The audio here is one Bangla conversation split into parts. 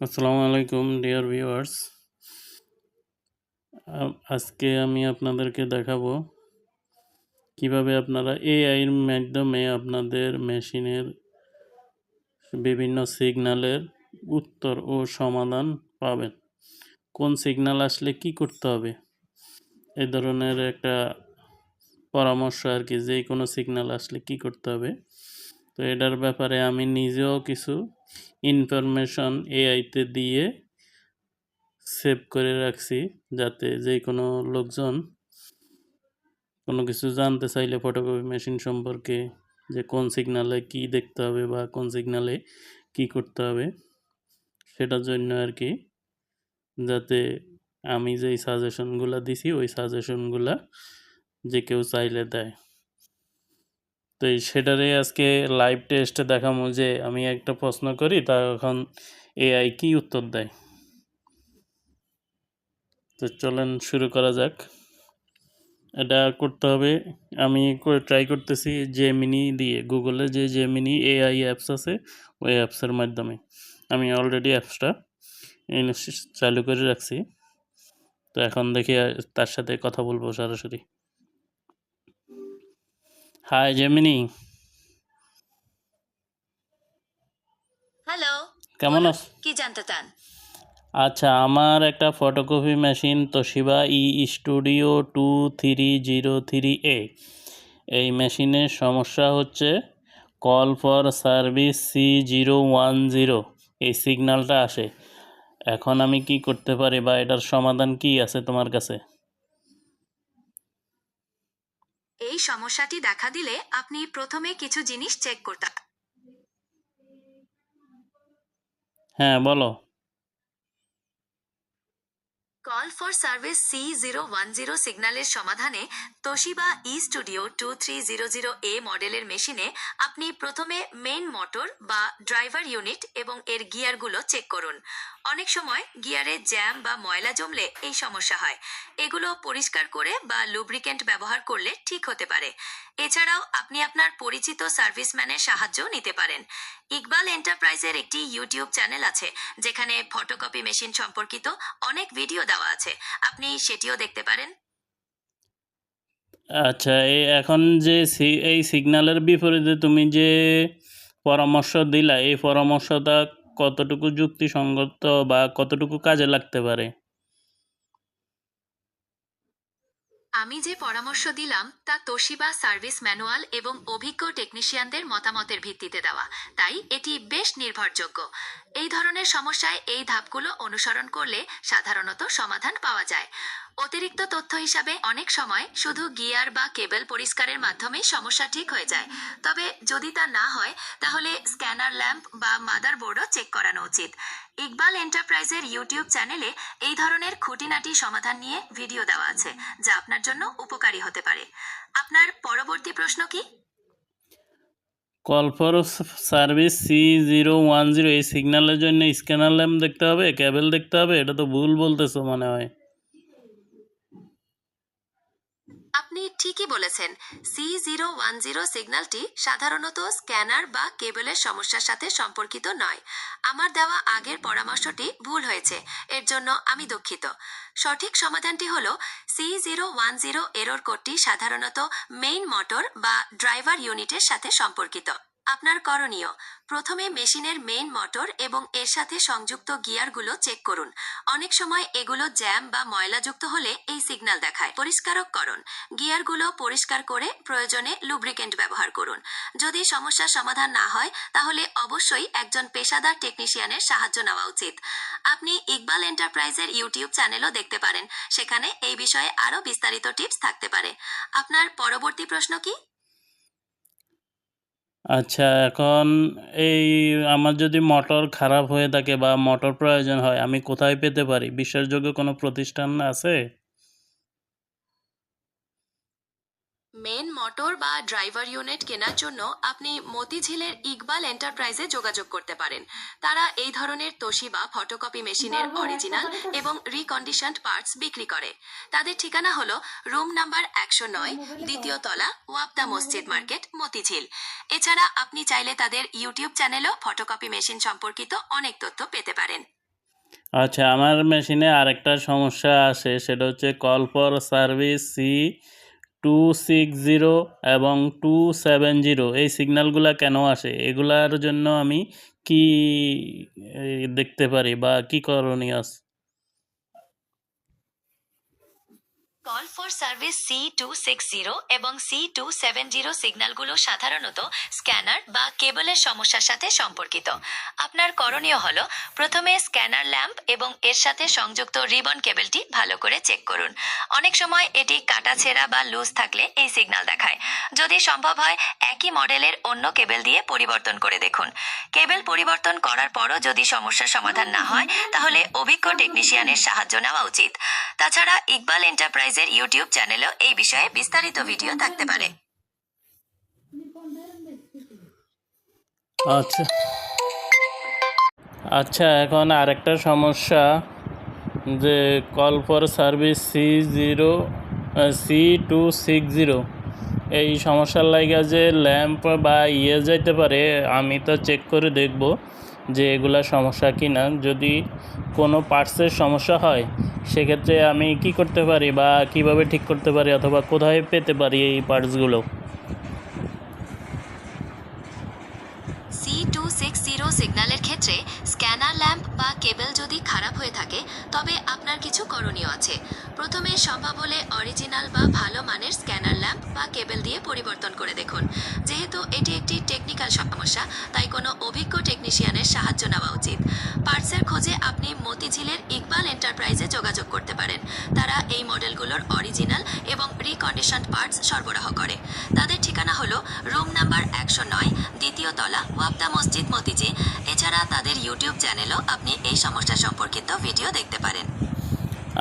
আসসালামু আলাইকুম, ডিয়ার ভিউয়ার্স। আজকে আমি আপনাদেরকে দেখাবো কীভাবে আপনারা এআইয়ের মাধ্যমে আপনাদের মেশিনের বিভিন্ন সিগন্যালের উত্তর ও সমাধান পাবেন। কোন সিগন্যাল আসলে কি করতে হবে? এই ধরনের একটা পরামর্শ আর কি যে কোনো সিগন্যাল আসলে কি করতে হবে। তো এটার ব্যাপারে আমি নিজেও কিছু ইনফরমেশন এআইতে দিয়ে সেভ করে রাখছি যাতে যে কোনো লোকজন কোনো কিছু জানতে চাইলে ফটোকপি মেশিন সম্পর্কে যে কোন সিগনালে কি দেখতে হবে বা কোন সিগনালে কি করতে হবে, সেটার জন্য আর কি যাতে আমি যেই সাজেশনগুলো দিছি, ওই সাজেশনগুলা যে কেউ চাইলে দেয়। তো এই সেটারে আজকে লাইভ টেস্টে দেখামো যে আমি একটা প্রশ্ন করি, তা এখন এআই কি উত্তর দেয়? তো চলেন শুরু করা যাক। এটা করতে হবে, আমি ট্রাই করতেছি জেমিনি দিয়ে। গুগলে যে জেমিনি এআই অ্যাপস আছে, ওই অ্যাপসের মাধ্যমে। আমি অলরেডি অ্যাপসটা চালু করে রাখছি। তো এখন দেখি তার সাথে কথা বলব সরাসরি। হাই জেমিনি হ্যালো কেমন বলুন, আছ? কি জানতে চান? আচ্ছা আমার একটা photocopy machine Toshiba e studio two three zero three A এই মেশিনের সমস্যা হচ্ছে call for service C zero one zero এই সিগন্যালটা আসে। এখন আমি কি করতে পারি বা এটার সমাধান কি আছে তোমার কাছে? এই সমস্যাটি দেখা দিলে আপনি প্রথমে কিছু জিনিস চেক করতে হ্যাঁ বলো। Call for service C zero one zero সিগন্যালের সমাধানে Toshiba e studio two three zero zero A মডেলের মেশিনে আপনি প্রথমে মেইন মোটর বা ড্রাইভার ইউনিট এবং এর গিয়ারগুলো চেক করুন। অনেক সময় গিয়ারে জ্যাম বা ময়লা জমলে এই সমস্যা হয়। এগুলো পরিষ্কার করে বা লুব্রিকেন্ট ব্যবহার করলে ঠিক হতে পারে। এছাড়াও আপনি আপনার পরিচিত সার্ভিসম্যানের সাহায্য নিতে পারেন। ইকবাল এন্টারপ্রাইজের একটি ইউটিউব চ্যানেল আছে, যেখানে ফটোকপি মেশিন সম্পর্কিত অনেক ভিডিও দেওয়া আছে। আপনি সেটিও দেখতে পারেন। আচ্ছা এই এখন যে এই সিগন্যালের বিপরীতে তুমি যে পরামর্শ দিলা, এই পরামর্শটা কতটুকু যুক্তিসঙ্গত বা কতটুকু কাজে লাগতে পারে? আমি যে পরামর্শ দিলাম, তা তোশিবা সার্ভিস ম্যানুয়াল এবং অভিজ্ঞ টেকনিশিয়ানদের মতামতের ভিত্তিতে দেওয়া। তাই এটি বেশ নির্ভরযোগ্য। এই ধরনের সমস্যায় এই ধাপগুলো অনুসরণ করলে সাধারণত সমাধান পাওয়া যায়। অতিরিক্ত তথ্য হিসাবে অনেক সময় শুধু গিয়ার বা কেবল পরিষ্কারের মাধ্যমেই সমস্যা ঠিক হয়ে যায়। তবে যদি তা না হয়, তাহলে স্ক্যানার ল্যাম্প বা মাদারবোর্ডও চেক করানো উচিত। ইকবাল এন্টারপ্রাইজের ইউটিউব চ্যানেলে এই ধরনের খুঁটিনাটি সমাধান নিয়ে ভিডিও দেওয়া আছে, যা আপনার জন্য উপকারী হতে পারে। আপনার পরবর্তী প্রশ্ন কি? Call for service C zero one zero এই সিগন্যালের জন্য স্ক্যানার ল্যাম্প দেখতে হবে, ক্যাবেল দেখতে হবে, এটা তো ভুল বলতেছো মনে হয় আপনি ঠিকই বলেছেন। সি জিরো ওয়ান জিরো সিগন্যালটি সাধারণত স্ক্যানার বা কেবলের সমস্যার সাথে সম্পর্কিত নয়। আমার দেওয়া আগের পরামর্শটি ভুল হয়েছে। এর জন্য আমি দুঃখিত। সঠিক সমাধানটি হল C zero one zero error কোডটি সাধারণত মেইন মোটর বা ড্রাইভার ইউনিটের সাথে সম্পর্কিত। আপনার করণীয়। প্রথমে মেশিনের মেইন মোটর এবং এর সাথে সংযুক্ত গিয়ারগুলো চেক করুন। অনেক সময় এগুলো জ্যাম বা ময়লাযুক্ত হলে এই সিগন্যাল দেখায়। পরিষ্কারকরণ গিয়ারগুলো পরিষ্কার করে প্রয়োজনে লুব্রিকেন্ট ব্যবহার করুন। যদি সমস্যার সমাধান না হয়, তাহলে অবশ্যই একজন পেশাদার টেকনিশিয়ানের সাহায্য নেওয়া উচিত। আপনি ইকবাল এন্টারপ্রাইজের ইউটিউব চ্যানেলও দেখতে পারেন। সেখানে এই বিষয়ে আরও বিস্তারিত টিপস থাকতে পারে। আপনার পরবর্তী প্রশ্ন কি? আচ্ছা এখন এই আমার যদি মোটর খারাপ হয়ে থাকে বা মোটর প্রয়োজন হয়, আমি কোথায় পেতে পারি? বিশ্বাসযোগ্য কোনো প্রতিষ্ঠান আছে? মেন মোটর বা ড্রাইভার ইউনিট কেনার জন্য আপনি মতিঝিলের ইকবাল এন্টারপ্রাইজে যোগাযোগ করতে পারেন। তারা এই ধরনের তোশিবা ফটোকপি মেশিনের অরিজিনাল এবং রিকন্ডিশনড পার্টস বিক্রি করে। তাদের ঠিকানা হলো রুম নাম্বার একশো নয় দ্বিতীয় তলা ওয়াবদা মসজিদ মার্কেট মতিঝিল। এছাড়া আপনি চাইলে তাদের ইউটিউব চ্যানেলেও ফটোকপি মেশিন সম্পর্কিত অনেক তথ্য পেতে পারেন। আচ্ছা আমার মেশিনে আরেকটা সমস্যা আসে সেটা হচ্ছে call for service C two six zero এবং টু সেভেন জিরো এই সিগন্যালগুলো কেন আসে? এগুলার জন্য আমি কি দেখতে পারি বা কি করণীয় আছে? Call for service C two six zero এবং সি টু সেভেন জিরো সিগন্যালগুলো সাধারণত স্ক্যানার বা কেবলের সমস্যার সাথে সম্পর্কিত। আপনার করণীয় হলো, প্রথমে স্ক্যানার ল্যাম্প এবং এর সাথে সংযুক্ত রিবন কেবলটি ভালো করে চেক করুন। অনেক সময় এটি কাটা ছেঁড়া বা লুজ থাকলে এই সিগন্যাল দেখায়। যদি সম্ভব হয়, একই মডেলের অন্য কেবল দিয়ে পরিবর্তন করে দেখুন। কেবল পরিবর্তন করার পরও যদি সমস্যার সমাধান না হয়, তাহলে অভিজ্ঞ টেকনিশিয়ানের সাহায্য নেওয়া উচিত। তাছাড়া ইকবাল এন্টারপ্রাইজের ইউটিউব চ্যানেলেও এই বিষয়ে বিস্তারিত ভিডিও থাকতে পারে। আচ্ছা। আচ্ছা এখন আরেকটা সমস্যা যে call for service C zero C two six zero এই সমস্যার লাইগা যে ল্যাম্প বা ইয়ে যাইতে পারে, আমি তো চেক করে দেখব যে এগুলা সমস্যা কি না যদি কোনো পার্টসের সমস্যা হয়, সেক্ষেত্রে আমি কি করতে পারি বা কীভাবে ঠিক করতে পারি অথবা কোথায় পেতে পারি এই পার্টসগুলো সি টু সিক্স জিরো সিগন্যালের ক্ষেত্রে স্ক্যানার ল্যাম্প বা কেবল যদি খারাপ হয়ে থাকে, তবে আপনার কিছু করণীয় আছে। প্রথমে সম্ভব হলে অরিজিনাল বা ভালো মানের স্ক্যানার ল্যাম্প বা কেবল দিয়ে পরিবর্তন করে দেখুন। যেহেতু এটি একটি টেকনিক্যাল সমস্যা, তাই কোনো অভিজ্ঞ টেকনিশিয়ানের সাহায্য নেওয়া উচিত। পার্টসের খোঁজে আপনি মতিঝিলের ইকবাল এন্টারপ্রাইজে যোগাযোগ করতে পারেন। তারা এই মডেলগুলোর অরিজিনাল এবং রিকন্ডিশন পার্টস সরবরাহ করে। তাদের ঠিকানা হলো রুম নাম্বার একশো নয়, দ্বিতীয় তলা ওয়াবদা মসজিদ মতিঝি এছাড়া তাদের ইউটিউব চ্যানেলও আপনি এই সমস্যা সম্পর্কিত ভিডিও দেখতে পারেন।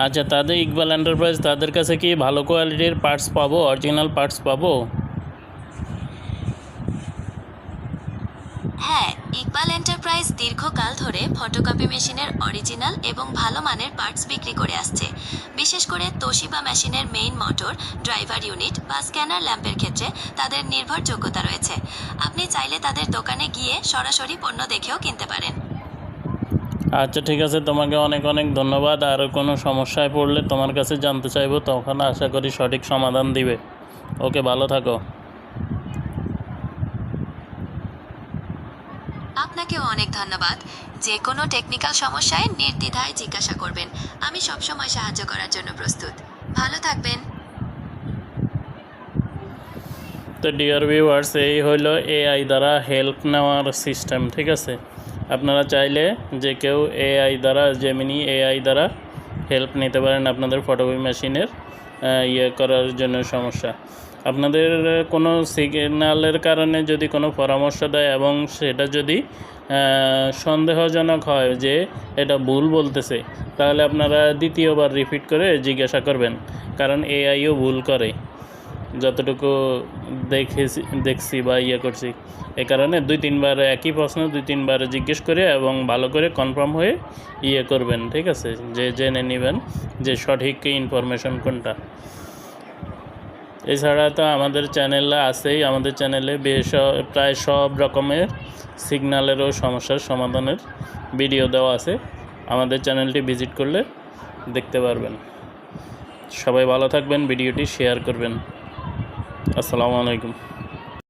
আচ্ছা তাদের ইকবাল এন্টারপ্রাইজ তাদের কাছে কি ভালো কোয়ালিটির পার্টস পাবো অরিজিনাল পার্টস পাবো? হ্যাঁ ইকবাল এন্টারপ্রাইজ দীর্ঘকাল ধরে ফটোকপি মেশিনের অরিজিনাল এবং ভালো মানের পার্টস বিক্রি করে আসছে। বিশেষ করে তোশিবা মেশিনের মেইন মোটর ড্রাইভার ইউনিট বা স্ক্যানার ল্যাম্পের ক্ষেত্রে তাদের নির্ভরযোগ্যতা রয়েছে। আপনি চাইলে তাদের দোকানে গিয়ে সরাসরি পণ্য দেখেও কিনতে পারেন। আচ্ছা ঠিক আছে তোমাকে অনেক অনেক ধন্যবাদ। আর কোনো সমস্যায় পড়লে তোমার কাছে জানতে চাইব তখন আশা করি সঠিক সমাধান দিবে। ওকে ভালো থাকো। আপনাকে অনেক ধন্যবাদ। যে কোনো টেকনিক্যাল সমস্যায় নির্দ্বিধায় জিজ্ঞাসা করবেন। আমি সবসময় সাহায্য করার জন্য প্রস্তুত। ভালো থাকবেন। তো ডিয়ার ভিউয়ার্স এই হলো এআই দ্বারা হেল্প নেওয়ার সিস্টেম ঠিক আছে? আপনারা চাইলে যে কেউ এআই দ্বারা জেমিনি এআই দ্বারা হেল্প নিতে পারেন আপনাদের ফটোকপি মেশিনের ইয়ে করার জন্য সমস্যা। আপনাদের কোনো সিগন্যালের কারণে যদি কোনো পরামর্শ দেয় এবং সেটা যদি সন্দেহজনক হয় যে এটা ভুল বলতেছে, তাহলে আপনারা দ্বিতীয়বার রিপিট করে জিজ্ঞাসা করবেন, কারণ এআইও ভুল করে। যতটুকু দেখেছি, দেখছি বা ইয়ে করছি, এ কারণে দুই তিনবার একই প্রশ্ন দুই তিনবার জিজ্ঞেস করে এবং ভালো করে কনফার্ম হয়ে ইয়ে করবেন, ঠিক আছে? যে জেনে নেবেন যে সঠিক ইনফরমেশন কোনটা। এছাড়া তো আমাদের চ্যানেল আছেই, আমাদের চ্যানেলে বেশ, প্রায় সব রকমের সিগন্যালেরও সমস্যার সমাধানের ভিডিও দেওয়া আছে। আমাদের চ্যানেলটি ভিজিট করলে দেখতে পারবেন। সবাই ভালো থাকবেন ভিডিওটি শেয়ার করবেন। আসসালামু আলাইকুম।